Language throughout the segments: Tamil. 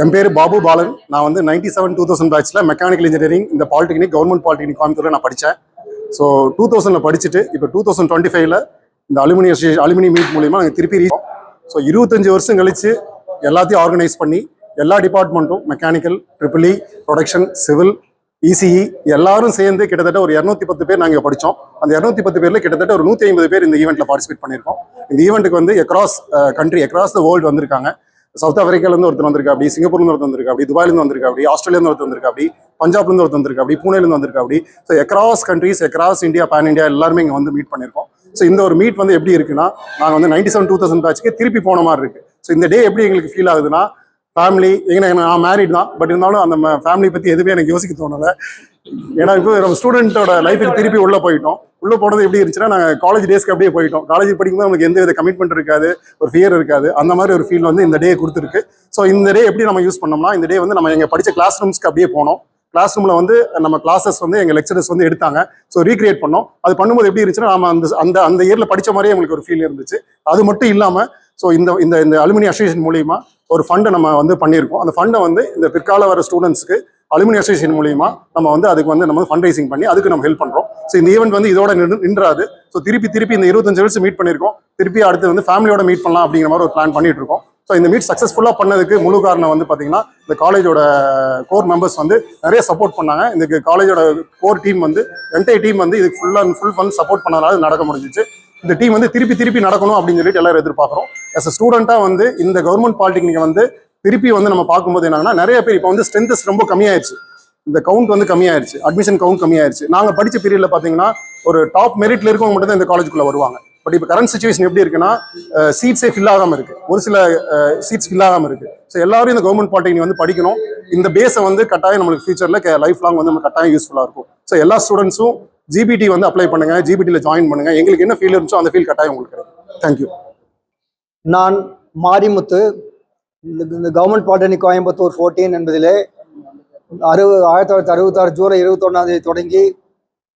என் பேர் பாபு பாலன். நான் வந்து நைன்டி செவன் டூ தௌசண்ட் பேட்சில் மெக்கானிக்கல் இன்ஜினியரிங் இந்த பாலிடெக்னிக் கவர்மெண்ட் பாலிடெக்னிக் கோயம்புத்தூரில் நான் படித்தேன் ஸோ டூ தௌசண்டில் படிச்சுட்டு இப்போ டூ தௌசண்ட் டுவெண்ட்டி ஃபைவ்ல இந்த அலுமினி அலுமினியம் மீட் மூலியமாக நாங்கள் திருப்பி ரீ ஸோ இருபத்தஞ்சு வருஷம் கழித்து எல்லாத்தையும் ஆர்கனைஸ் பண்ணி எல்லா டிபார்ட்மெண்ட்டும் mechanical triple E production civil ECE எல்லாரும் சேர்ந்து கிட்டத்தட்ட ஒரு இரநூத்தி பத்து பேர் நாங்கள் படித்தோம் அந்த இரநூத்தி பத்து பேரில் கிட்டத்தட்ட ஒரு நூற்றி ஐம்பது பேர் இந்த ஈவெண்ட்டில் பார்ட்டிசிபேட் பண்ணியிருக்கோம். இந்த ஈவெண்ட்டுக்கு வந்து across country across the world வந்திருக்காங்க. சவுத் ஆப்பிரிக்காலேருந்து ஒருத்தர் வந்திருக்கா அப்படி சிங்கப்பூர்லேருந்து ஒருத்தர் வந்திருக்கா அப்படி துபாயிலேருந்து வந்திருக்கா அப்படி ஆஸ்திரேலியாந்து ஒருத்தர் வந்திருக்கா அப்படி பஞ்சாப்லேருந்து ஒருத்தர் வந்திருக்கா அப்படி புனேலேருந்து வந்திருக்கா அப்படி so across countries across India pan India எல்லாருமே இங்கே வந்து மீட் பண்ணியிருக்கோம் ஸோ இந்த ஒரு மீட் வந்து எப்படி இருக்குன்னா நாங்கள் வந்து நைன்டி செவன் டூ தௌசண்ட் பேட்ச்க்கு திருப்பி போன மாதிரி இருக்கு. ஸோ இந்த டே எப்படி எங்களுக்கு ஃபீல் ஆகுதுன்னா ஃபேமிலி எங்க நான் மேரிட் தான். பட் இருந்தாலும் அந்த ஃபேமிலி பற்றி எதுவுமே எனக்கு யோசிக்க தோணலை. ஏன்னா இப்போ நம்ம ஸ்டூடெண்ட்டோட லைஃபுக்கு திருப்பி உள்ளே போயிட்டோம். உள்ளே போனது எப்படி இருந்துச்சுன்னா நாங்கள் காலேஜ் டேஸ்க்கு அப்படியே போயிட்டோம். காலேஜ் படிக்கும்போது நமக்கு எந்த வித கமிட்மெண்ட் இருக்காது ஒரு ஃபியர் இருக்காது. அந்த மாதிரி ஒரு ஃபீல் வந்து இந்த டே கொடுத்துருக்கு. ஸோ இந்த டே எப்படி நம்ம யூஸ் பண்ணோம்னா இந்த டே வந்து நம்ம எங்கள் படித்த கிளாஸ் ரூம்ஸ்க்கு அப்படியே போனோம். கிளாஸ் ரூமில் வந்து நம்ம கிளாஸஸ் வந்து எங்கள் லெக்சரர்ஸ் வந்து எடுத்தாங்க. ஸோ ரீக்ரியேட் பண்ணோம். அது பண்ணும்போது எப்படி இருந்துச்சுன்னா நம்ம அந்த அந்த அந்த இயரில் படித்த மாதிரியே எங்களுக்கு ஒரு ஃபீல் இருந்துச்சு. அது மட்டும் இல்லாமல் ஸோ இந்த இந்த இந்த அலுமினி அசோசியேஷன் மூலியமாக ஒரு ஃபண்டை நம்ம வந்து பண்ணியிருக்கோம். அந்த ஃபண்டை வந்து இந்த பிற்கால வர ஸ்டூடெண்ட்ஸ்க்கு அலுமினி அசோசியேஷன் மூலியமா நம்ம வந்து அதுக்கு வந்து நம்ம ஃபண்ட் ரைசிங் பண்ணி அதுக்கு நம்ம ஹெல்ப் பண்ணுறோம் ஸோ இந்த ஈவெண்ட் வந்து இதோட நின்று- நின்றாது. ஸோ திருப்பி திருப்பி இந்த இருபத்தஞ்சு வருஷம் மீட் பண்ணியிருக்கோம். திருப்பி அடுத்து வந்து ஃபேமிலியோட மீட் பண்ணலாம் அப்படிங்கிற மாதிரி ஒரு பிளான் பண்ணிட்டு இருக்கோம் ஸோ இந்த மீட் சக்ஸஸ்ஃபுல்லாக பண்ணதுக்கு முழு காரணம் வந்து பார்த்தீங்கன்னா இந்த காலேஜோட கோர் மெம்பர்ஸ் வந்து நிறைய சப்போர்ட் பண்ணாங்க. இந்த காலேஜோட கோர் டீம் வந்து என்டையர் டீம் வந்து இதுக்கு ஃபுல்லாக ஃபுல் ஃபண்ட் சப்போர்ட் பண்ணனால நடக்க முடிஞ்சிச்சு. இந்த டீம் வந்து திருப்பி திருப்பி நடக்கணும் அப்படின்னு சொல்லிட்டு எல்லாரும் எதிர்பார்க்குறோம். எஸ் அ ஸ்டூடெண்ட்டாக வந்து இந்த கவர்மெண்ட் பாலிடெக்னிக்கை வந்து திருப்பி வந்து நம்ம பார்க்கும்போது என்னன்னா நிறைய பேர் இப்போ வந்து ஸ்ட்ரென்த்தஸ் ரொம்ப கம்மியாயிருச்சு. இந்த கவுண்ட் வந்து கம்மியாயிருச்சு. Admission count கம்மியாயிருச்சு. நாங்கள் படித்த பீரியடில் பார்த்தீங்கன்னா ஒரு டாப் மெரிட்ல இருக்கவங்க மட்டும் தான் இந்த காலேஜுக்குள்ள வருவாங்க. பட் இப்போ கரண்ட் சுச்சுவேஷன் எப்படி இருக்குன்னா சீட்ஸே ஃபில் ஆகாமல் இருக்கு. ஒரு சில சீட்ஸ் ஃபில் ஆகாமல் இருக்கு. ஸோ எல்லாரும் இந்த கவர்மெண்ட் பாலிடெக்னிக் வந்து படிக்கணும். இந்த பேஸை வந்து கட்டாயம் நம்மளுக்கு ஃபியூச்சரில் லைஃப் லாங் வந்து நம்ம கட்டாயம் யூஸ்ஃபுல்லாக இருக்கும். ஸோ எல்லா ஸ்டூடெண்ட்ஸும் ஜிபிடி வந்து அப்ளை பண்ணுங்க. ஜிபிடியில் ஜாயின் பண்ணுங்க. எங்களுக்கு என்ன ஃபீல் இருந்துச்சோ அந்த ஃபீல் கட்டாயம் உங்களுக்கு கிடைக்கும். தேங்க்யூ நான் மாரிமுத்து இந்த இந்த கவர்மெண்ட் பாலிடெக்னிக் கோயம்புத்தூர் ஃபோர்டீன் என்பதிலே அறுபது ஆயிரத்தி தொள்ளாயிரத்தி அறுபத்தாறு ஜூலை இருபத்தொன்னாம் தேதி தொடங்கி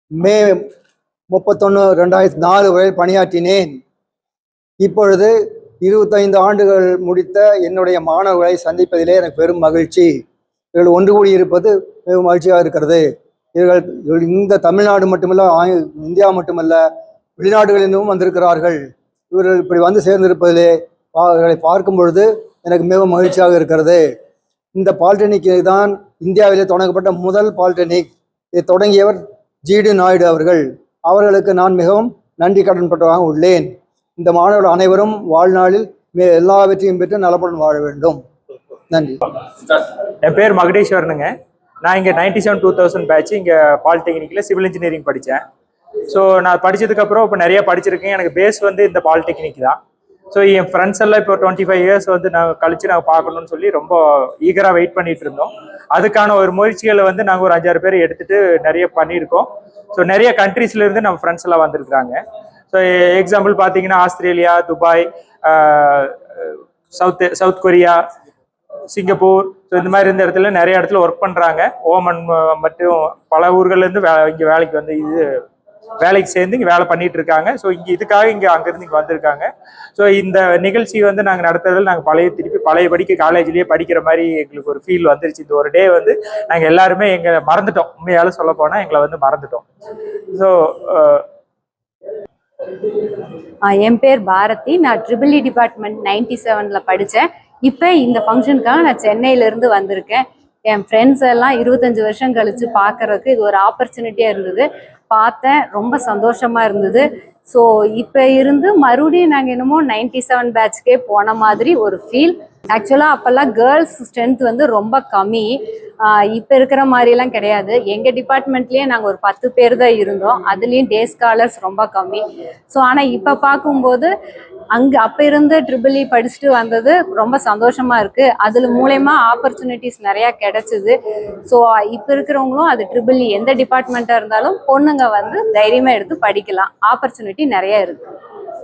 மே முப்பத்தொன்று ரெண்டாயிரத்தி நாலு வரை பணியாற்றினேன். இப்பொழுது இருபத்தைந்து ஆண்டுகள் முடித்த என்னுடைய மாணவர்களை சந்திப்பதிலே எனக்கு பெரும் மகிழ்ச்சி. இவர்கள் ஒன்று கூடி இருப்பது மிகவும் மகிழ்ச்சியாக இருக்கிறது. இவர்கள் இந்த தமிழ்நாடு மட்டுமல்ல இந்தியா மட்டுமல்ல வெளிநாடுகளிலும் வந்திருக்கிறார்கள். இவர்கள் இப்படி வந்து சேர்ந்திருப்பதிலே பா- இவர்களை பார்க்கும் பொழுது எனக்கு மிகவும் மகிழ்ச்சியாக இருக்கிறது. இந்த பாலிடெக்னிக் தான் இந்தியாவிலே தொடங்கப்பட்ட முதல் பாலிடெக்னிக் இதை தொடங்கியவர் ஜிடி நாயுடு அவர்கள். அவர்களுக்கு நான் மிகவும் நன்றி கடன்பட்டதாக உள்ளேன். இந்த மாணவர்கள் அனைவரும் வாழ்நாளில் மே- எல்லாவற்றையும் பெற்று நலப்புடன் வாழ வேண்டும். நன்றி. என் பேர் மகுடேஸ்வரனுங்க. நான் இங்கே ninety seven two thousand batch இங்கே பாலிடெக்னிக்கில் சிவில் இன்ஜினியரிங் படித்தேன் ஸோ நான் படித்ததுக்கப்புறம் இப்போ நிறைய படிச்சிருக்கேன். எனக்கு பேஸ் வந்து இந்த பாலிடெக்னிக் தான். ஸோ என் ஃப்ரெண்ட்ஸ் எல்லாம் இப்போ டுவெண்ட்டி ஃபைவ் இயர்ஸ் வந்து நாங்கள் கழிச்சு நாங்கள் பார்க்கணும்னு சொல்லி ரொம்ப ஈகராக வெயிட் பண்ணிட்டு இருந்தோம். அதுக்கான ஒரு முயற்சிகளை வந்து நாங்கள் ஒரு அஞ்சாறு பேர் எடுத்துட்டு நிறைய பண்ணியிருக்கோம். ஸோ நிறைய கண்ட்ரீஸ்லேருந்து நம்ம ஃப்ரெண்ட்ஸ் எல்லாம் வந்திருக்காங்க ஸோ எக்ஸாம்பிள் பார்த்தீங்கன்னா Australia Dubai south south Korea Singapore. So இந்த மாதிரி இந்த இடத்துல நிறைய இடத்துல ஒர்க் பண்ணுறாங்க ஓமன் மற்றும் பல ஊர்கள்லேருந்து வே இங்கே வேலைக்கு வந்து இது வேலைக்கு சேர்ந்து இங்கே வேலை பண்ணிட்டு இருக்காங்க. ஸோ இங்கே இதுக்காக இங்கே அங்கேருந்து இங்கே வந்திருக்காங்க. ஸோ இந்த நிகழ்ச்சி வந்து நாங்கள் நடத்துறதில் நாங்கள் பழைய திருப்பி பழைய படிக்க காலேஜ்லேயே படிக்கிற மாதிரி எங்களுக்கு ஒரு ஃபீல் வந்துருச்சு. இந்த ஒரு டே வந்து நாங்கள் எல்லாருமே எங்களை மறந்துட்டோம். உண்மையால சொல்ல போனால் எங்களை வந்து மறந்துட்டோம். ஸோ என் பேர் பாரதி. நான் ட்ரிபிள் இ டிபார்ட்மெண்ட் நைன்டி செவனில் படித்தேன் இப்போ இந்த ஃபங்க்ஷனுக்காக நான் சென்னையிலேருந்து வந்திருக்கேன். என் ஃப்ரெண்ட்ஸ் எல்லாம் இருபத்தஞ்சு வருஷம் கழித்து பார்க்கறதுக்கு இது ஒரு ஆப்பர்ச்சுனிட்டியாக இருந்தது. பார்த்தேன். ரொம்ப சந்தோஷமாக இருந்தது. ஸோ இப்போ இருந்து மறுபடியும் நாங்கள் என்னமோ நைன்டி செவன் பேட்ச்க்கே போன மாதிரி ஒரு ஃபீல் ஆக்சுவலாக அப்போல்லாம் கேர்ள்ஸ் ஸ்ட்ரென்த் வந்து ரொம்ப கம்மி. இப்போ இருக்கிற மாதிரிலாம் கிடையாது. எங்கள் டிபார்ட்மெண்ட்லேயே நாங்கள் ஒரு பத்து பேர் தான் இருந்தோம். அதுலேயும் டே ஸ்காலர்ஸ் ரொம்ப கம்மி. ஸோ ஆனால் இப்போ பார்க்கும்போது அங்கே அப்போ இருந்து ட்ரிபிள் இ e படிச்சுட்டு வந்தது ரொம்ப சந்தோஷமாக இருக்குது அதில் மூலயமா ஆப்பர்ச்சுனிட்டிஸ் நிறையா கிடைச்சிது. ஸோ இப்போ இருக்கிறவங்களும் அது ட்ரிபிள் இ e எந்த டிபார்ட்மெண்ட்டாக இருந்தாலும் பொண்ணுங்க வந்து தைரியமாக எடுத்து படிக்கலாம். ஆப்பர்ச்சுனிட்டி நிறைய இருக்கு.